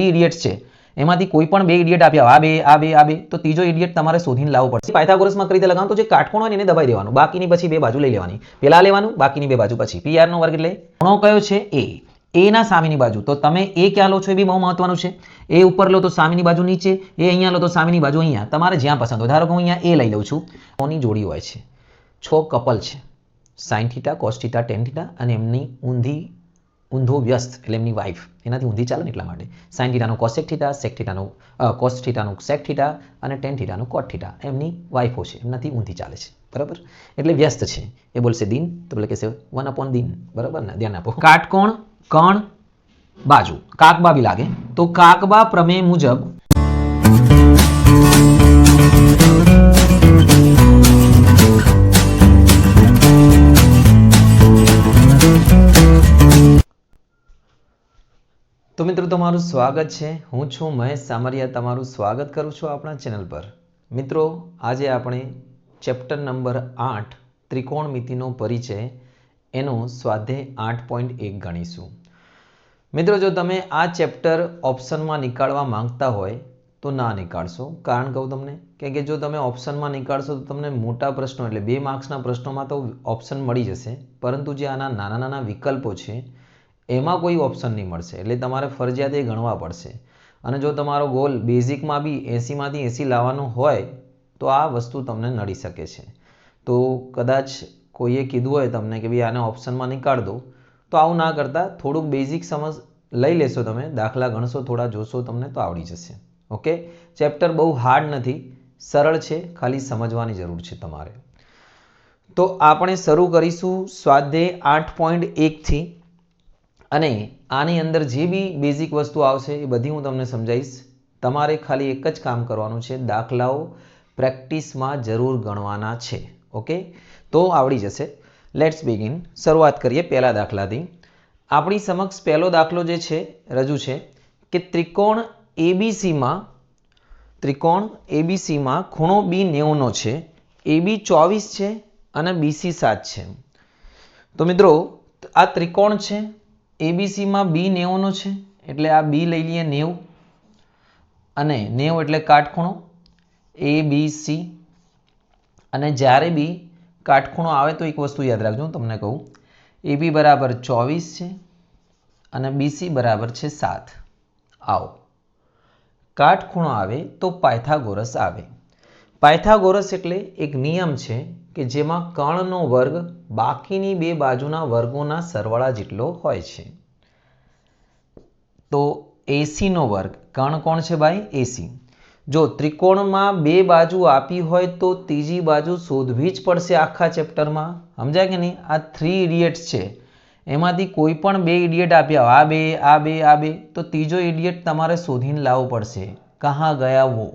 Idiots છે. એમાંથી કોઈ પણ બે ઇડિયટ આપ્યા આ બે આ બે આ બે. તો ત્રીજો ઇડિયટ તમારે શોધીને લાવવો પડશે. પાયથાગોરસમાં કરી રીતે લગાવવાનું તો જે કાટકોણ હોય એને દબાઈ દેવાનું. બાકીની પછી બે બાજુ લઈ લેવાની. પેલા લેવાનું, બાકીની બે બાજુ પછી. પી નો વર્ગ એટલે ખૂણો કયો છે? એ એના સામેની બાજુ. તો તમે એ ક્યાં લો છો એ બી બહુ મહત્વનું છે. એ ઉપર લો તો સામેની બાજુ નીચે. એ અહીંયા લો તો સામેની બાજુ અહીંયા. તમારે જ્યાં પસંદ હોય. ધારો કે હું અહીંયા એ લઈ લઉં છું. કોની જોડી હોય છે? છ કપલ છે. Sine theta, cos tan theta અને એમની ઊંધી ઊંધો વ્યસ્ત, એટલે એમની વાઇફ એનાથી ઊંધી ચાલે ને એટલા માટે. સાઇન થીટાનું કોસેક થીટા સેક થીટાનું કોસ થીટાનું સેક થીટા અને ટેન થીટાનું કોટ થીટા એમની વાઇફો છે. એમનાથી ઊંધી ચાલે છે. બરાબર? એટલે વ્યસ્ત છે. એ બોલશે દિન, તો બોલે કહેશે વન અપોન દિન. બરાબર ને? ધ્યાન આપો. કાટકોણ, કણ, બાજુ. કાકબા બી લાગે. તો કાકબા પ્રમેય મુજબ તો મિત્રો, તમારું સ્વાગત છે. હું છું મહેશ સામરિયા. તમારું સ્વાગત કરું છું આપણા ચેનલ પર. મિત્રો, આજે આપણે ચેપ્ટર નંબર આઠ ત્રિકોણમિતિનો પરિચય, એનો સ્વાધ્યાય આઠ પોઈન્ટ એક ગણીશું. મિત્રો, જો તમે આ ચેપ્ટર ઓપ્શનમાં નીકાળવા માંગતા હોય, તો ના નીકાળશો. કારણ કહું તમને કે કે જો તમે ઓપ્શનમાં નીકાળશો, તો તમને મોટા પ્રશ્નો, એટલે બે માર્ક્સના પ્રશ્નોમાં તો ઓપ્શન મળી જશે. પરંતુ જે આના નાના નાના વિકલ્પો છે એમાં કોઈ ઓપ્શન નહીં મળશે. એટલે તમારે ફરજિયાત એ ગણવા પડશે. અને જો તમારો ગોલ બેઝિકમાં બી એંસીમાંથી એંસી લાવવાનો હોય તો આ વસ્તુ તમને નડી શકે છે. તો કદાચ કોઈએ કીધું હોય તમને કે ભાઈ આને ઓપ્શનમાં નીકાળ દો તો આવું ના કરતાં થોડુંક બેઝિક સમજ લઈ લેશો તમે. દાખલા ગણશો થોડા જોશો તમને તો આવડી જશે. ઓકે? ચેપ્ટર બહુ હાર્ડ નથી. સરળ છે. ખાલી સમજવાની જરૂર છે તમારે. તો આપણે શરૂ કરીશું સ્વાધ્યાય આઠ પોઈન્ટ એકથી અને આની અંદર જે બી બેઝિક વસ્તુ આવશે એ બધી હું તમને સમજાવીશ. તમારે ખાલી એક જ કામ કરવાનું છે, દાખલાઓ પ્રેક્ટિસમાં જરૂર ગણવાના છે, ઓકે? તો આવડી જશે. લેટ્સ બિગિન શરૂઆત કરીએ પહેલા દાખલાથી. આપણી સમક્ષ પહેલો દાખલો જે છે, રજૂ છે કે ત્રિકોણ એબીસીમાં ત્રિકોણ એબીસીમાં ખૂણો બી નેવનો છે એબી ચોવીસ છે અને બીસી સાત છે. તો મિત્રો, આ ત્રિકોણ છે એબીસીમાં બી નેવુંનો છે, એટલે આ બી લઈ લઈએ નેવું. અને નેવું એટલે કાટખૂણો એ બી સી અને જ્યારે બી કાટખૂણો આવે તો એક વસ્તુ યાદ રાખજો, હું તમને કહું. એ બી બરાબર ચોવીસ છે, અને બીસી બરાબર છે સાત. આવો. કાટખૂણો આવે તો પાયથાગોરસ આવે. પાયથાગોરસ એટલે એક નિયમ છે કે જેમાં કર્ણનો વર્ગ બાકીની બે બાજુના વર્ગોના સરવાળા જેટલો હોય છે. તો એસીનો વર્ગ, કર્ણ કોણ છે ભાઈ? એસી જો ત્રિકોણમાં બે બાજુ આપી હોય તો ત્રીજી બાજુ શોધવી જ પડશે આખા ચેપ્ટરમાં. સમજાય કે નહીં? આ થ્રી ઇડિયટ્સ છે. એમાંથી કોઈ પણ બે ઇડિયટ આપ્યા આ બે આ બે આ બે, તો ત્રીજો ઇડિયટ તમારે શોધીને લાવવો પડશે. કહા ગયા વો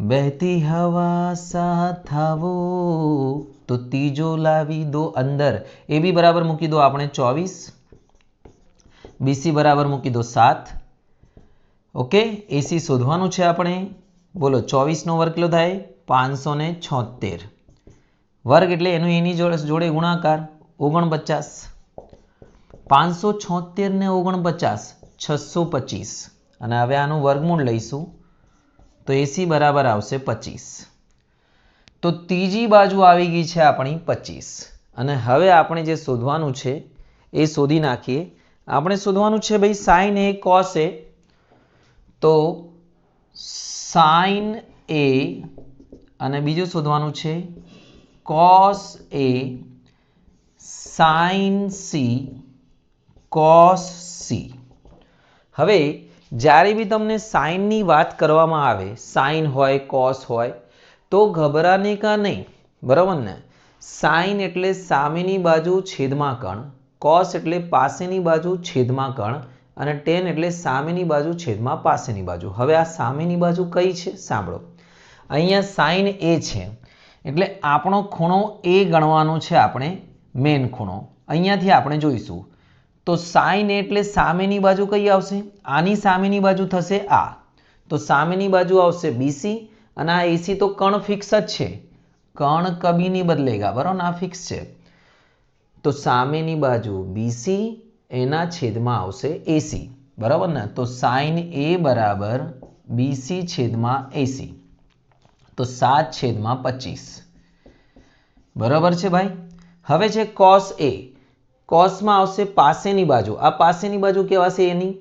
બહેતી હવા સાથ આવો. તો ત્રીજો લાવી દો અંદર. એ બી બરાબર મૂકી દો આપણે ચોવીસ. બીસી બરાબર મૂકી દો સાત. ઓકે? એસી શોધવાનું છે આપણે. બોલો, ચોવીસનો વર્ગ કેટલો થાય? પાંચસો ને છોતેર. વર્ગ એટલે એનું એની જોડે જોડે ગુણાકાર. ઓગણપચાસ. પાંચસો છોતેર ને ઓગણપચાસ. છસો પચીસ. અને હવે આનું વર્ગમૂળ લઈશું. તો એસી બરાબર આવશે પચીસ. તો ત્રીજી બાજુ આવી ગઈ છે આપણી પચીસ. અને હવે આપણે જે શોધવાનું છે, એ શોધી નાખીએ. આપણે શોધવાનું છે ભાઈ સાઈન એ કોસ એ. તો સાઈન એ અને બીજું શોધવાનું છે cos A sine C cos C. હવે જ્યારે બી તમને સાઈનની વાત કરવામાં આવે, સાઈન હોય, કોસ હોય, તો ગભરાને કા નહીં, બરાબર ને? સાઈન એટલે સામેની બાજુ છેદમાં કણ, કોસ એટલે પાસેની બાજુ છેદમાં કણ, અને ટેન એટલે સામેની બાજુ છેદમાં પાસેની બાજુ. હવે આ સામેની બાજુ કઈ છે? સાંભળો. અહીંયા સાઈન એ છે. એટલે આપણો ખૂણો એ ગણવાનો છે આપણે મેન ખૂણો. અહીંયાથી આપણે જોઈશું. તો સાઈન એટલે સામેની બાજુ કઈ આવશે? આની સામેની બાજુ થશે આ. તો સામેની બાજુ આવશે બીસી અને આ એસી તો કણ ફિક્સ જ છે. કણ કભી નહીં બદલેગા બરાબર આ ફિક્સ છે. તો સામેની બાજુ બીસી એના છેદમાં આવશે એસી. બરાબર ને? તો સાઈન એ બરાબર બીસી છેદમાં એસી. તો સાત છેદમાં પચીસ. બરાબર છે ભાઈ? હવે છે કોસ એ. કોસમાં આવશે પાસેની બાજુ. આ પાસેની બાજુ કહેવાશે એની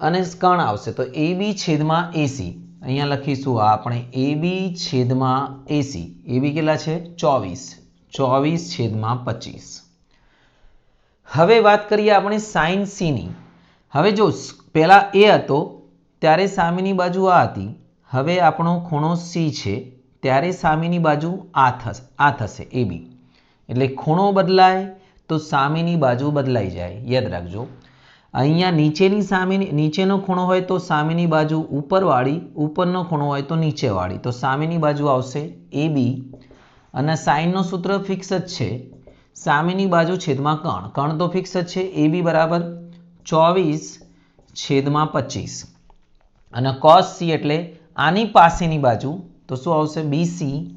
અને કણ આવશે. તો એ બી છેદમાં એસી અહીંયા લખીશું આ આપણે એ બી છેદમાં એસી એ બી કેટલા છે? ચોવીસ. ચોવીસ છેદમાં પચીસ. હવે વાત કરીએ આપણે સાઇન સીની હવે જો પહેલા એ હતો, ત્યારે સામેની બાજુ આ હતી. હવે આપણો ખૂણો સી છે, ત્યારે સામેની બાજુ આ થશે આ થશે એ બી એટલે ખૂણો બદલાય તો સામેની બાજુ બદલાઈ જાય. યાદ રાખજો. અહીંયા નીચેની સામેની, નીચેનો ખૂણો હોય તો સામેની બાજુ ઉપરવાળી, ઉપરનો ખૂણો હોય તો નીચેવાળી. તો સામેની બાજુ આવશે એ બી. અને સાઇનનું સૂત્ર ફિક્સ જ છે. સામેની બાજુ છેદમાં કણ. કણ તો ફિક્સ જ છે. એ બી બરાબર ચોવીસ છેદમાં પચીસ. અને કોસ સી એટલે આની પાસેની બાજુ તો શું આવશે? બીસી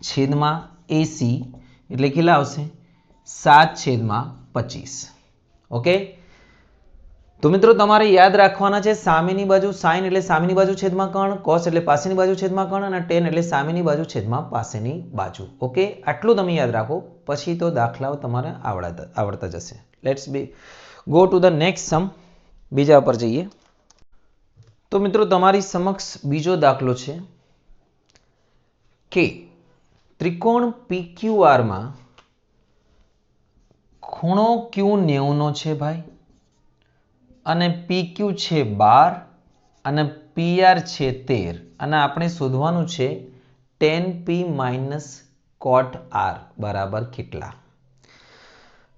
છેદમાં એસી એટલે કેટલા આવશે? સાત છેદમાં પચીસ. ઓકે? તો મિત્રો તમારે યાદ રાખવાના છે સામેની બાજુ સાઈન એટલે સામેની બાજુ છેદમાં કણ કોસ એટલે પાસેની બાજુ છેદમાં કણ અને ટેન એટલે સામેની બાજુ છેદમાં પાસેની બાજુ. ઓકે? આટલું તમે યાદ રાખો, પછી તો દાખલાઓ તમારે આવડતા આવડતા જશે. Let's be go to the next sum બીજા પર જઈએ. તો મિત્રો તમારી સમક્ષ બીજો દાખલો છે કે ત્રિકોણ PQR માં ખૂણો ક્યુ નેવુંનો છે ભાઈ? અને PQ છે બાર, અને PR છે તેર. અને આપણે શોધવાનું છે tan P minus cot R બરાબર કેટલા?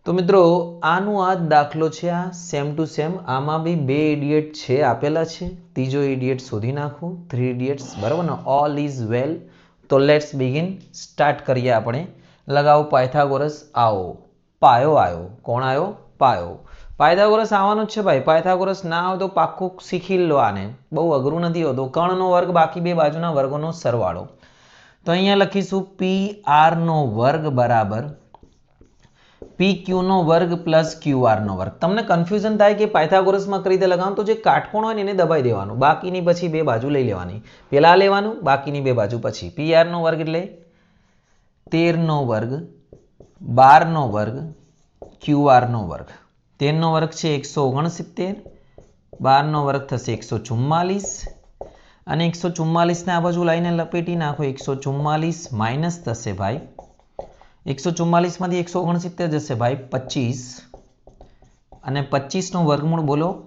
તો મિત્રો, આનું આ દાખલો છે આ, સેમ ટુ સેમ. આમાં બી બે ઇડિયટ છે આપેલા છે. ત્રીજો ઇડિયટ શોધી નાખું. થ્રી ઇડિયટ્સ બરાબર ને? ઓલ ઇઝ વેલ તો લેટ્સ બિગિન સ્ટાર્ટ કરીએ આપણે. લગાવો પાયથાગોરસ આવો. પાયો આવ્યો કોણ આવ્યો પાયો. પાયથાગોરસ આવવાનો જ છે ભાઈ. પાયથાગોરસ ના આવે તો પાક્કું શીખી લો આને. બહુ અઘરું નથી હોતું. કર્ણનો વર્ગ, બાકી બે બાજુના વર્ગોનો સરવાળો. તો અહીંયા લખીશું પી આર નો વર્ગ બરાબર પી ક્યુ નો વર્ગ પ્લસ ક્યુ આર નો વર્ગ. તમને કન્ફ્યુઝન થાય કે પાયથાગોરસમાં કઈ રીતે લગાવું તો જે કાટકોણ હોય ને એને દબાઈ દેવાનું. બાકીની પછી બે બાજુ લઈ લેવાની. પેલા લેવાનું, બાકીની બે બાજુ પછી. પી આર નો વર્ગ એટલે તેર નો વર્ગ બાર નો વર્ગ ક્યુ આર નો વર્ગ. તેરનો વર્ગ છે એકસો ઓગણસિત્તેર, બારનો વર્ગ થશે એકસો ચુમ્માલીસ. અને એકસો ચુમ્માલીસને આ બાજુ લાઈને લપેટી નાખો, એકસો ચુમ્માલીસ માઇનસ થશે ભાઈ. એકસો ચુમ્માલીસમાંથી એકસો ઓગણસિત્તેર જશે ભાઈ પચીસ. અને પચીસનું વર્ગમૂળ બોલો,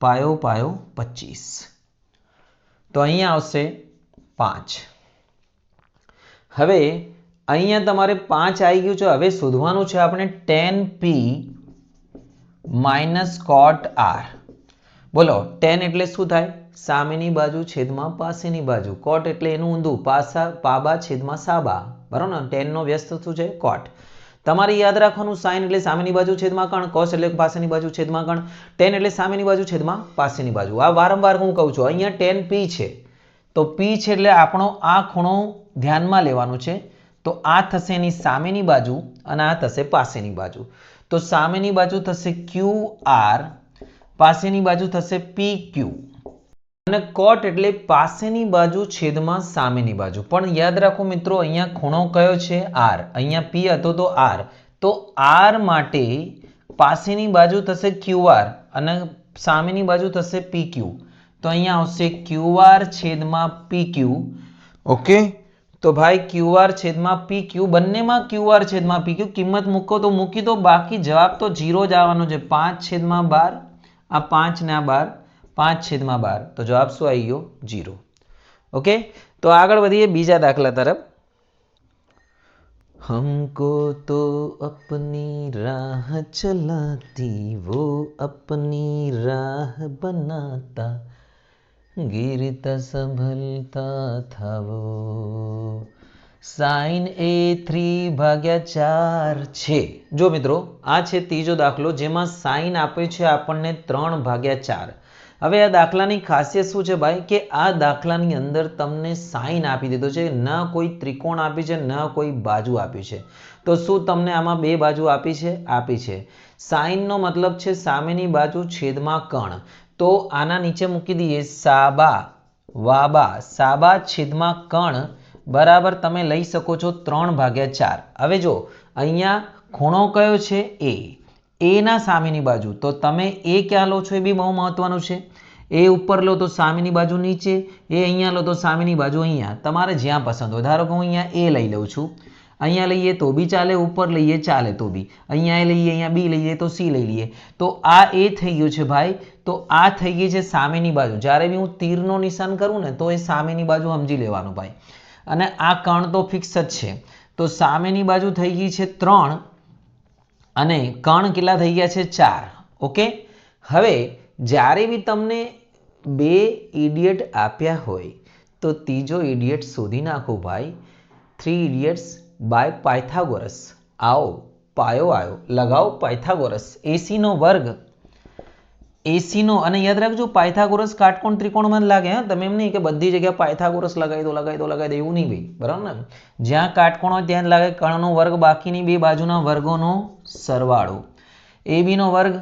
પાયો પાયો, પચીસ. તો અહીંયા આવશે પાંચ. હવે અહીંયા તમારે પાંચ આવી ગયું છે. હવે શોધવાનું છે આપણે tan P minus cot R. બોલો, ટેન એટલે શું થાય? સામેની બાજુ છેદમાં પાસેની બાજુ. કોટ એટલે એનું ઊંધું. પાસા, પાબા છેદમાં સાબા. બરાબર ને? ટેનનો વ્યસ્ત શું છે? કોટ. તમારે યાદ રાખવાનું સાઇન એટલે સામેની બાજુ છેદમાં કણ, કોસ એટલે પાસેની બાજુ છેદમાં કણ, ટેન એટલે સામેની બાજુ છેદમાં પાસેની બાજુ. આ વારંવાર હું કહું છું, અહીંયા ટેન પી છે. તો પી છે એટલે આપણો આ ખૂણો ધ્યાનમાં લેવાનું છે. તો આ થશે એની સામેની બાજુ અને આ થશે પાસેની બાજુ. તો સામેની બાજુ થશે ક્યુ આર, પાસેની બાજુ થશે પી ક્યુ. અને કોટ એટલે પાસેની બાજુ છેદમાં સામેની બાજુ. પણ યાદ રાખો મિત્રો, અહીંયા ખૂણો કયો છે? આર. અહીંયા પી હતો તો આર. તો આર માટે પાસેની બાજુ થશે ક્યુ આર અને સામેની બાજુ થશે પી ક્યુ. તો અહીંયા આવશે ક્યુ આર છેદમાં પી ક્યુ. ઓકે? તો ભાઈ ક્યુઆર છેદમાં પી ક્યુ બંનેમાં ક્યુઆર છેદમાં પી ક્યુ કિંમત મૂકો તો મૂકી દો બાકી જવાબ તો જીરો જ આવવાનો છે પાંચ છેદમાં બાર આ પાંચ ને આ બાર પાંચ છેદમાં બાર તો જવાબ શું આવી ગયો જીરો ઓકે તો આગળ વધીએ બીજા દાખલા તરફ हमको तो अपनी राह चलाती वो अपनी राह बनाता ગીરતા સંભળતા થવો. સાઇન એ થ્રી ભાગ્યા ચાર છે. જો મિત્રો, આ છે ત્રીજો દાખલો જેમાં સાઇન આપે છે આપણને ત્રણ ભાગ્યા ચાર. હવે આ દાખલાની ખાસિયત શું છે ભાઈ? કે આ દાખલાની અંદર તમને સાઇન આપી દીધો છે, ન કોઈ ત્રિકોણ આપી છે, ન કોઈ બાજુ આપી છે. તો શું તમને આમાં બે બાજુ આપી છે? આપી છે. સાઇનનો મતલબ છે સામેની બાજુ છેદમાં કણ. તો આના નીચે મૂકી દઈએ સાબા, વાબા. સાબા છેદમાં કણ બરાબર તમે લઈ શકો છો ત્રણ ભાગ્યા ચાર. હવે જો, અહીંયા ખૂણો કયો છે? એ. એના સામેની બાજુ. તો તમે એ ક્યાં લો છો? એ બી બહુ મહત્વનું છે. એ ઉપર લો તો સામેની બાજુ નીચે, એ અહીંયા લો તો સામેની બાજુ અહીંયા. તમારે જ્યાં પસંદ હોય. ધારો કે હું અહીંયા એ લઈ લઉં છું. અહીંયા લઈએ તો બી ચાલે, ઉપર લઈએ ચાલે તો બી. અહીંયા લઈએ, અહીંયા બી લઈએ તો સી લઈ લઈએ. તો આ એ થઈ ગયું છે ભાઈ. તો આ થઈ ગઈ છે સામેની બાજુ. જ્યારે બી હું તીરનો નિશાન કરું ને, તો એ સામેની બાજુ સમજી લેવાનું ભાઈ. અને આ કણ તો ફિક્સ જ છે. તો સામેની બાજુ થઈ ગઈ છે ત્રણ અને કણ કેટલા થઈ ગયા છે ચાર. ઓકે? હવે, જ્યારે બી તમને બે ઇડિયટ આપ્યા હોય, તો ત્રીજો ઇડિયટ શોધી નાખો ભાઈ. થ્રી ઇડિયટ્સ બાય પાયથાગોરસ આવો, પાયો આવ્યો. લગાવો પાયથાગોરસ એસીનો વર્ગ. એસીનો, અને યાદ રાખજો, પાયથાગોરસ કાટકોણ ત્રિકોણમાં જ લાગે, હા? તમે એમ નહીં કે બધી જગ્યાએ પાયથાગોરસ લગાવી દો લગાવી દો લગાવી દો, એવું નહીં ભાઈ, બરાબર ને? જ્યાં કાટકોણ હોય ત્યાં લાગે કણનો વર્ગ, બાકીની બે બાજુના વર્ગોનો સરવાળો. એ બીનો વર્ગ,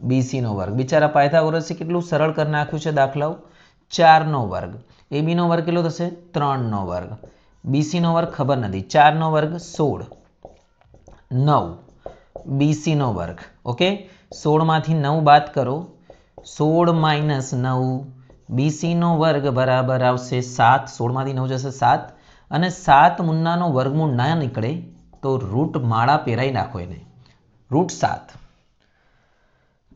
બીસીનો વર્ગ. બિચારા પાયથાગોરસે કેટલું સરળ કરી નાખ્યું છે દાખલાઓ? ચારનો વર્ગ. એ બીનો વર્ગ કેટલો થશે? ત્રણનો વર્ગ. બીસીનો વર્ગ ખબર નથી. ચારનો વર્ગ સોળ. નવ. બીસીનો વર્ગ. ઓકે? સોળમાંથી નવ બાદ કરો. સોળ માઇનસ નવ. બીસીનો વર્ગ બરાબર આવશે સાત. સોળમાંથી નવ જશે સાત. અને સાત મુન્નાનો વર્ગમૂળ ના નીકળે તો રૂટ માળા પહેરાઈ નાખો એને. રૂટ સાત.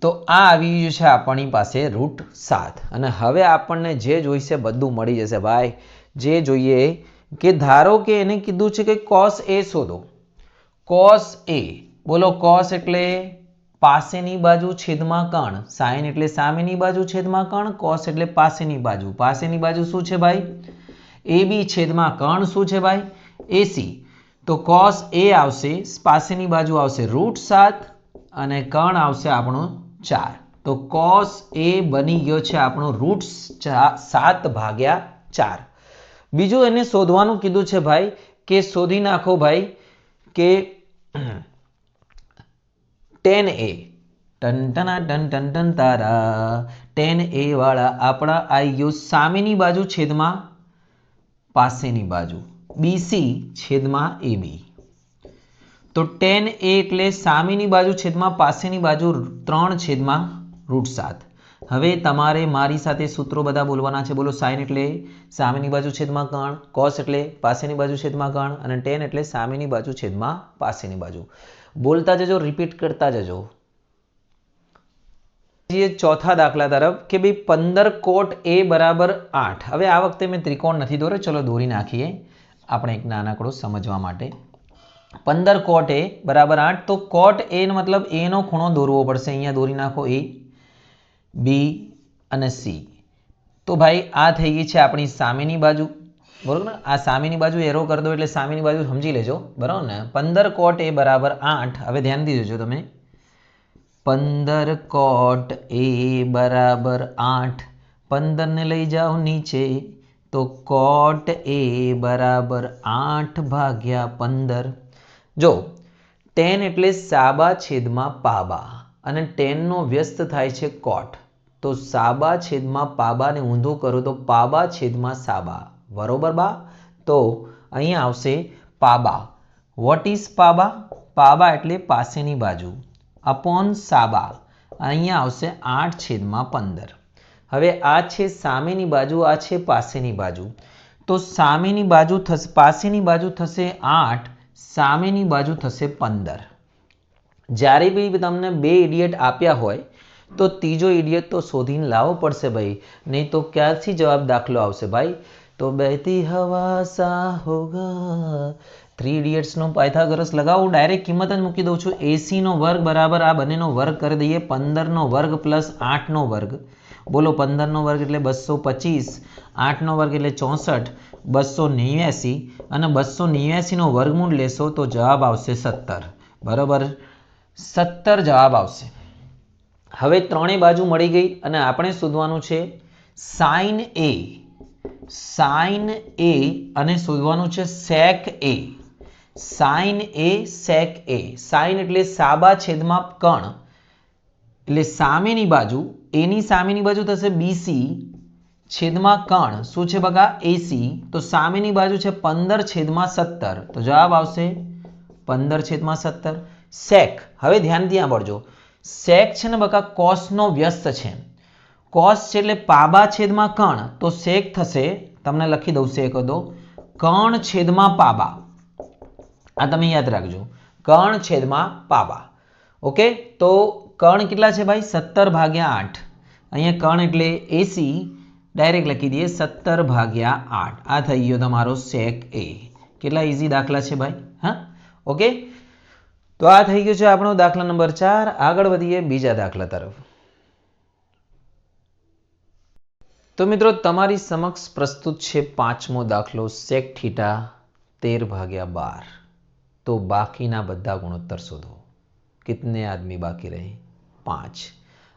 તો આ આવી ગયું છે આપણી પાસે રૂટ સાત. અને હવે આપણને જે જોઈશે બધું મળી જશે. ભાઈ, જે જોઈએ કે ધારો કે એને કીધું છે કે કોસ એ શોધો. કોસ એ બોલો કોસ એટલે? પાસેની બાજુ છેદમાં કણ સાઈન એટલે સામેની બાજુ છેદમાં કણ, કોસ એટલે પાસેની બાજુ. પાસેની બાજુ શું છે ભાઈ? એ બી છેદમાં કણ શું છે ભાઈ? એસી તો કોસ એ આવશે, પાસેની બાજુ આવશે રૂટ સાત અને કણ આવશે આપણો ચાર. તો કોસ એ બની ગયો છે આપણો રૂટ સાત ભાગ્યા ચાર. બીજું એને શોધવાનું કીધું છે ભાઈ કે શોધી નાખો ભાઈ કે ટેન એ. ટન ટના ટન ટન ટન તારા. ટેન એ વાળા આપણા આવી ગયું સામેની બાજુ છેદમાં પાસેની બાજુ. બીસી છેદમાં એ બી. તો ટેન એ એટલે સામેની બાજુ છેદમાં પાસેની બાજુ ત્રણ છેદમાં રૂટ સાત. હવે તમારે મારી સાથે સૂત્રો બધા બોલવાના છે. બોલો, સાઇન એટલે સામેની બાજુ છેદમાં કણ કોસ એટલે પાસેની બાજુ છેદમાં કણ અને ટેન એટલે સામેની બાજુ છેદમાં પાસેની બાજુ. બોલતા જજો રિપીટ કરતા જજો. ચોથા દાખલા તરફ કે ભાઈ પંદર કોટ એ બરાબર આઠ. હવે આ વખતે મેં ત્રિકોણ નથી દોર્યો, ચલો દોરી નાખીએ આપણે એક નાનકડો સમજવા માટે. પંદર કોટ એ બરાબર આઠ, તો કોટ એ મતલબ એનો ખૂણો દોરવો પડશે. અહીંયા દોરી નાખો એ, બી અને સી. તો ભાઈ આ થઈ ગઈ છે આપણી સામેની બાજુ. બરોબર ને, આ સામેની બાજુ એરો કરી દો એટલે સામેની બાજુ સમજી લેજો. બરાબર ને? પંદર કોટ એ બરાબર આઠ. હવે ધ્યાન દીજો તમે. પંદર કોટ એ બરાબર આઠ. પંદરને લઈ જાઓ નીચે. તો કોટ એ બરાબર આઠ ભાગ્યા પંદર. જો, ટેન એટલે સાબા છેદમાં પાબા અને ટેનનો વ્યસ્ત થાય છે કોટ. તો સાબા છેદમાં પાબાને ઊંધું કરો તો પાબા છેદમાં સાબા. બરોબર બા? તો અહીંયા આવશે પાબા. What is પાબા? પાબા એટલે પાસેની બાજુ. અપોન સાબા અહીંયા આવશે આઠ છેદમાં પંદર. હવે આ છે સામેની બાજુ, આ છે પાસેની બાજુ. તો સામેની બાજુ થશે, પાસેની બાજુ થશે આઠ, સામેની બાજુ થશે પંદર. જ્યારે બી તમને બે ઇડિયટ આપ્યા હોય, તો ત્રીજો ઇડિયટ તો શોધીને લાવવો પડશે ભાઈ. નહીં તો ક્યારથી જવાબ દાખલો આવશે ભાઈ? તો બહેતી હવા સા હોગા. થ્રી ઇડિયટ્સનો પાયથાગોરસ લગાવું ડાયરેક્ટ કિંમત જ મૂકી દઉં છું. એસીનો વર્ગ બરાબર આ બંનેનો વર્ગ કરી દઈએ. પંદરનો વર્ગ પ્લસ આઠનો વર્ગ. બોલો, પંદરનો વર્ગ એટલે બસો પચીસ, આઠનો વર્ગ એટલે ચોસઠ બસો નેવ્યાસી અને બસો નેવ્યાસીનો વર્ગમૂળ લેશો તો જવાબ આવશે સત્તર. બરાબર? સત્તર જવાબ આવશે. હવે ત્રણેય બાજુ મળી ગઈ અને આપણે શોધવાનું છે સાઇન એ સાઇન એ અને શોધવાનું છે સેક એ સાઇન એ સેક એ સાઇન એટલે સાબા છેદમાં કણ. એટલે સામેની બાજુ એની સામેની બાજુ થશે બીસી છેદમાં કણ. શું છે બગા એસી તો સામેની બાજુ છે પંદર છેદમાં સત્તર. તો જવાબ આવશે પંદર છેદમાં સત્તર. સેક હવે ધ્યાનથી સાંભળજો. સેક છે ને બકા કોસનો વ્યસ્ત છે. કોસ છે એટલે પાબા છેદમાં કણ, તો શેક થશે, તમને લખી દઉં શેક દો કણ છેદમાં પાબા. આ તમે યાદ રાખજો, કણ છેદમાં પાબા. ઓકે? તો કણ કેટલા છે ભાઈ? સત્તર ભાગ્યા આઠ. અહીંયા કણ એટલે એસી ડાયરેક્ટ લખી દઈએ સત્તર ભાગ્યા આઠ. આ થઈ ગયો તમારો સેક એ કેટલા ઇઝી દાખલા છે ભાઈ? હા? ઓકે? તો આ થઈ ગયો છે આપણો દાખલા નંબર ચાર. આગળ વધીએ બીજા દાખલા તરફ. તો મિત્રો, તમારી સમક્ષ પ્રસ્તુત છે પાંચમો દાખલો સેક થીટા તેર ભાગ્યા બાર. તો બાકીના બધા ગુણોત્તર શોધો. કિતને આદમી બાકી રહે? પાંચ.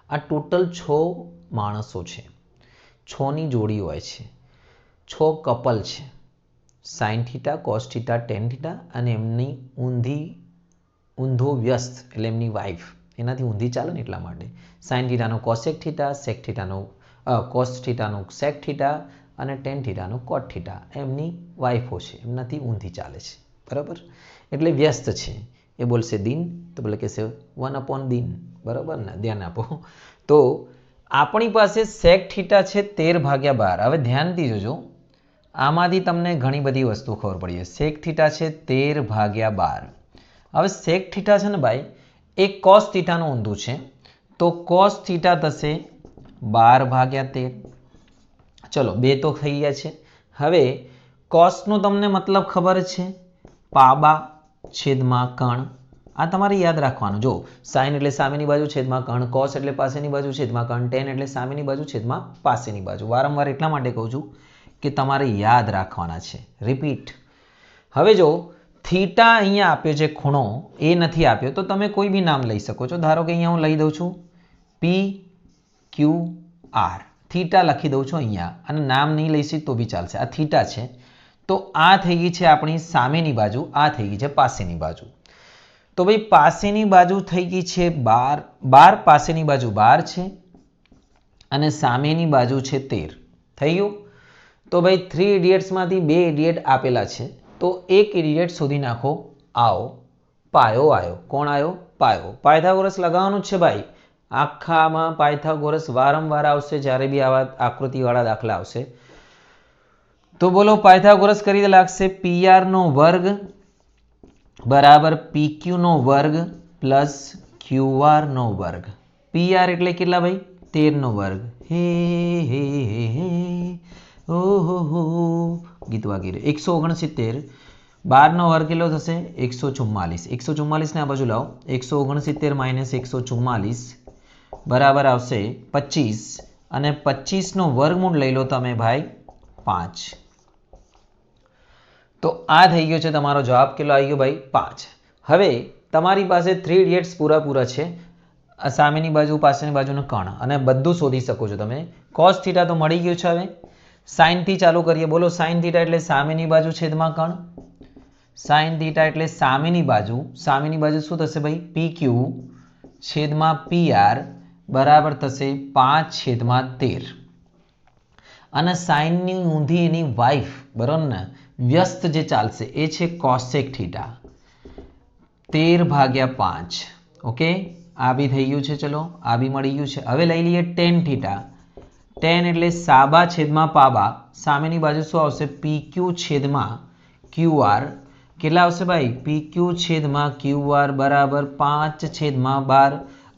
આ ટોટલ છ માણસો છે. છની જોડી હોય છે. છ કપલ છે. Sine theta, cos theta, tan theta અને એમની ઊંધી, ઊંધો વ્યસ્ત, એટલે એમની વાઈફ એનાથી ઊંધી ચાલે ને એટલા માટે. સાઇન થીટાનો કોસેક થીટા સેક થીટાનો કોસ થીટાનું સેક થીટા અને ટેન થીટાનું કોટ થીટા એમની વાઈફો છે. એમનાથી ઊંધી ચાલે છે. બરાબર? એટલે વ્યસ્ત છે. એ બોલશે દિન, તો બોલે કહેશે વન અપોન દિન. બરાબર ને? ધ્યાન આપો. તો આપણી પાસે સેક થીટા છે તેર ભાગ્યા બાર. હવે ધ્યાનથી જોજો. આમાંથી તમને ઘણી બધી વસ્તુ ખબર પડી છે સેક થીટા છે તેર ભાગ્યા બાર. હવે સેક થીટા છે ને ભાઈ, એ કોસ થીટાનું ઊંધું છે. તો કોસ થીટા થશે બાર ભાગ્યા તેર. ચલો, બે તો થઈ ગયા છે. હવે કોસનો તમને મતલબ ખબર છે? પાબા છેદમાં કણ. આ તમારે યાદ રાખવાનું. જો સાઇન એટલે સામેની બાજુ છેદમાં કણ કોસ એટલે પાસેની બાજુ છેદમાં કણ ટેન એટલે સામેની બાજુ છેદમાં પાસેની બાજુ. વારંવાર એટલા માટે કહું છું કે તમારે યાદ રાખવાના છે. રિપીટ હવે જો થીટા અહીંયા આપ્યો છે ખૂણો, એ નથી આપ્યો, તો તમે કોઈ બી નામ લઈ શકો છો. ધારો કે અહીંયા હું લઈ દઉં છું. પી ક્યુ આર થીટા લખી દઉં છું અહીંયા. અને નામ નહીં લઈશી તો બી ચાલશે આ થીટા છે. તો આ થઈ ગઈ છે આપણી સામેની બાજુ. આ થઈ ગઈ છે પાસેની બાજુ. તો ભાઈ પાસેની બાજુ થઈ ગઈ છે બાર. બાર પાસેની બાજુ બાર છે. અને સામેની બાજુ છે તેર. થઈ ગયું? તો ભાઈ થ્રી ઇડિયટ્સમાંથી બે ઇડિયટ આપેલા છે. તો એક ઇડિયટ શોધી નાખો. આવો. પાયો આવ્યો કોણ આવ્યો પાયો. પાયથાગોરસ લગાવવાનું છે ભાઈ. આખામાં પાયથાગોરસ વારંવાર આવશે જ્યારે બી આવા આકૃતિવાળા દાખલા આવશે. તો બોલો, પાયથાગોરસ કરી લાગશે? પીઆર નો વર્ગ બરાબર પીક્યુ નો વર્ગ પ્લસ ક્યુઆર નો વર્ગ. પીઆર એટલે કેટલા ભાઈ? તેર નો વર્ગ. હે હે હે હે. ઓહો, હો. ગીત વાગી રહ્યું. એકસો ઓગણસિત્તેર. બારનો વર્ગ કેટલો થશે? એકસો ચુમ્માલીસ. એકસો ચુમ્માલીસને આ બાજુ લાવો. એકસો ઓગણસિત્તેર માઇનસ એકસો ચુમ્માલીસ. બરાબર આવશે પચીસ. અને પચીસનો વર્ગમૂળ લઈ લો તમે ભાઈ પાંચ. તો આ થઈ ગયો છે તમારો જવાબ. કેટલો આવી ગયો ભાઈ? પાંચ. હવે તમારી પાસે થ્રી ઇડિયટ્સ પૂરા છે. સામેની બાજુ, પાછળની બાજુનો કણ. અને બધું શોધી શકો છો તમે. કોસ થીટા તો મળી ગયું છે હવે. સાઇનથી ચાલુ કરીએ. બોલો સાઇન થીટા એટલે સામેની બાજુ છેદમાં કણ? સાઇન થીટા એટલે સામેની બાજુ. સામેની બાજુ શું થશે ભાઈ? પી ક્યુ છેદમાં પી આર બરાબર થશે પાંચ છેદમાં તેર. અને સાઇનની ઊંધી એની વાઈફ, બરાબર ને? વ્યસ્ત જે ચાલશે, એ છે કોસેક થીટા તેર ભાગ્યા પાંચ. ઓકે? આ બી થઈ ગયું છે, ચલો. આ બી મળી ગયું છે. હવે લઈ લઈએ ટેન થીટા ટેન એટલે સાબા છેદમાં પાબા. સામેની બાજુ શું આવશે? પી ક્યુ છેદમાં ક્યુ આર. કેટલા આવશે ભાઈ? પી ક્યુ છેદમાં ક્યુ આર બરાબર પાંચ છેદમાં બાર.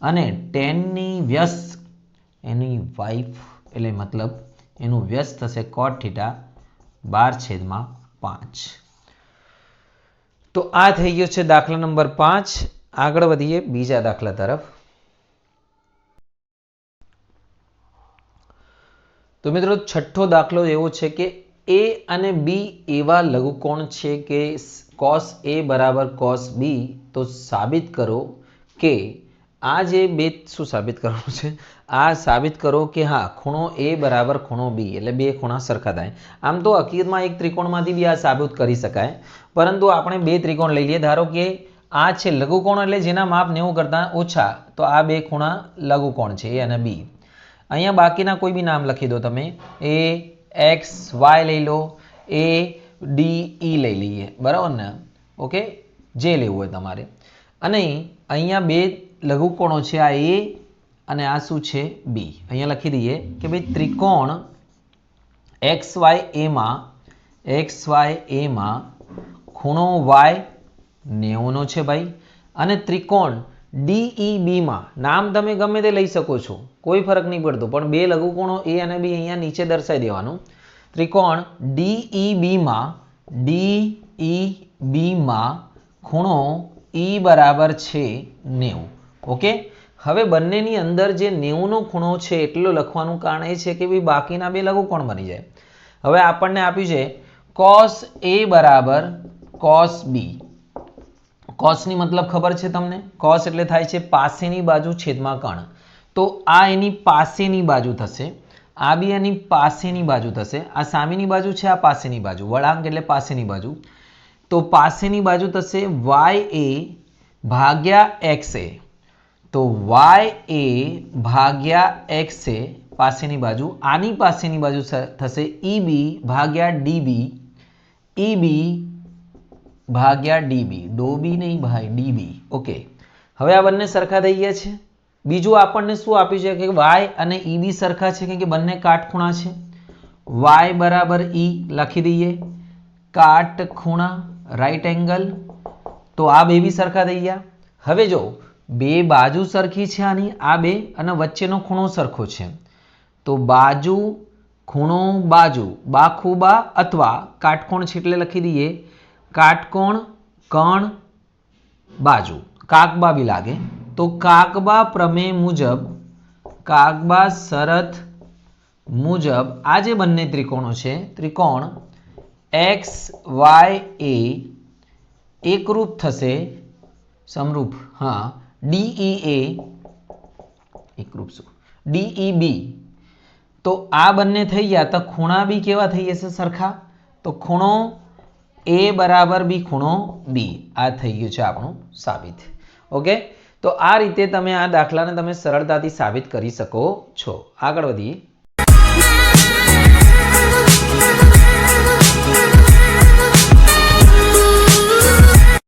અને ટેનની વ્યસ્ત, એની વાઈફ એટલે મતલબ એનું વ્યસ્ત થશે કોટ બાર છેદમાં પાંચ. તો આ થઈ ગયો છે દાખલા નંબર પાંચ. આગળ વધીએ બીજા દાખલા તરફ. તો મિત્રો છઠ્ઠો દાખલો એવો છે કે એ અને બી એવા લઘુકોણ છે કે કોસ એ બરાબર કોસ બી તો સાબિત કરો કે આ જે બે શું સાબિત કરવાનું છે? આ સાબિત કરો કે હા, ખૂણો એ બરાબર ખૂણો બી, એટલે બે ખૂણા સરખા થાય. આમ તો હકીકતમાં એક ત્રિકોણમાંથી બી આ સાબિત કરી શકાય. પરંતુ આપણે બે ત્રિકોણ લઈ લઈએ. ધારો કે આ છે લઘુકોણ, એટલે જેના માપ નેવું કરતાં ઓછા, તો આ બે ખૂણા લઘુકોણ છે, એ અને બી. અહીંયા બાકીના કોઈ બી નામ લખી દો તમે. એ, એક્સ, વાય લઈ લો. એ, ડી, ઈ લઈ લઈએ. બરાબર ને? ઓકે? જે લેવું હોય તમારે. અને અહીંયા બે લઘુકોણો છે આ એ અને આ શું છે બી? અહીંયા લખી દઈએ કે ભાઈ ત્રિકોણ એક્સ વાય એમાં એક્સ વાય એમાં ખૂણો વાય નેવુંનો છે ભાઈ. અને ત્રિકોણ ડીઈ બીમાં નામ તમે ગમે તે લઈ શકો છો, કોઈ ફરક નહીં પડતો, પણ બે લઘુકોણો એ અને બી અહીંયા નીચે દર્શાવી દેવાનું. ત્રિકોણ ડીઈ બીમાં ડીઈ બીમાં ખૂણો ઈ બરાબર છે નેવું. ઓકે? હવે બંનેની અંદર જે નેવુંનો ખૂણો છે, એટલો લખવાનું કારણ એ છે કે ભાઈ બાકીના બે લઘુકોણ બની જાય? હવે આપણને આપ્યું છે કોસ એ બરાબર કોસ બી કોસની મતલબ ખબર છે તમને? કોસ એટલે થાય છે પાસેની બાજુ છેદમાં કણ. તો આ એની પાસેની બાજુ થશે, આ બી એની પાસેની બાજુ થશે, આ સામેની બાજુ છે, આ પાસેની બાજુ, વળાંક એટલે પાસેની બાજુ. તો પાસેની બાજુ થશે વાય એ ભાગ્યા એક્સ એ તો વાય એ ભાગ્યા એક્સ એ પાસેની બાજુ. આની પાસેની બાજુ થશે ઈ બી ભાગ્યા ડીબી ઈ બી ભાગ્યા ડીબી ડોબી નહીં ભાઈ ડીબી ઓકે હવે આ બંને સરખા થઈ ગયા છે. બીજું આપણને શું આપ્યું છે કે વાય અને ઈ બી સરખા છે કેમ કે બંને કાટખૂણા છે. વાય બરાબર ઈ લખી દઈએ. કાટખૂણા રાઈટ એંગલ તો આ બે બી સરખા થઈ ગયા. હવે જો બે બાજુ સરખી છે આની, આ બે અને વચ્ચેનો ખૂણો સરખો છે. તો બાજુ ખૂણો બાજુ, બાખુબા અથવા કાટકોણ છે એટલે લખી દઈએ. કાટકોણ કણ બાજુ, કાકબા બી લાગે. તો કાકબા પ્રમેય મુજબ, કાકબા શરત મુજબ, આ જે બંને ત્રિકોણો છે, ત્રિકોણ એક્સ, વાય, એ એકરૂપ થશે. સમરૂપ, હા. ડીઈ એ એકરૂપ શું ડીઈ બી તો આ બંને થઈ ગયા. તો ખૂણા બી કેવા થઈ જશે સરખા? તો ખૂણો એ બરાબર બી ખૂણો બી આ થઈ ગયું છે આપણું સાબિત. ઓકે? તો આ રીતે તમે આ દાખલાને તમે સરળતાથી સાબિત કરી શકો છો. આગળ વધીએ.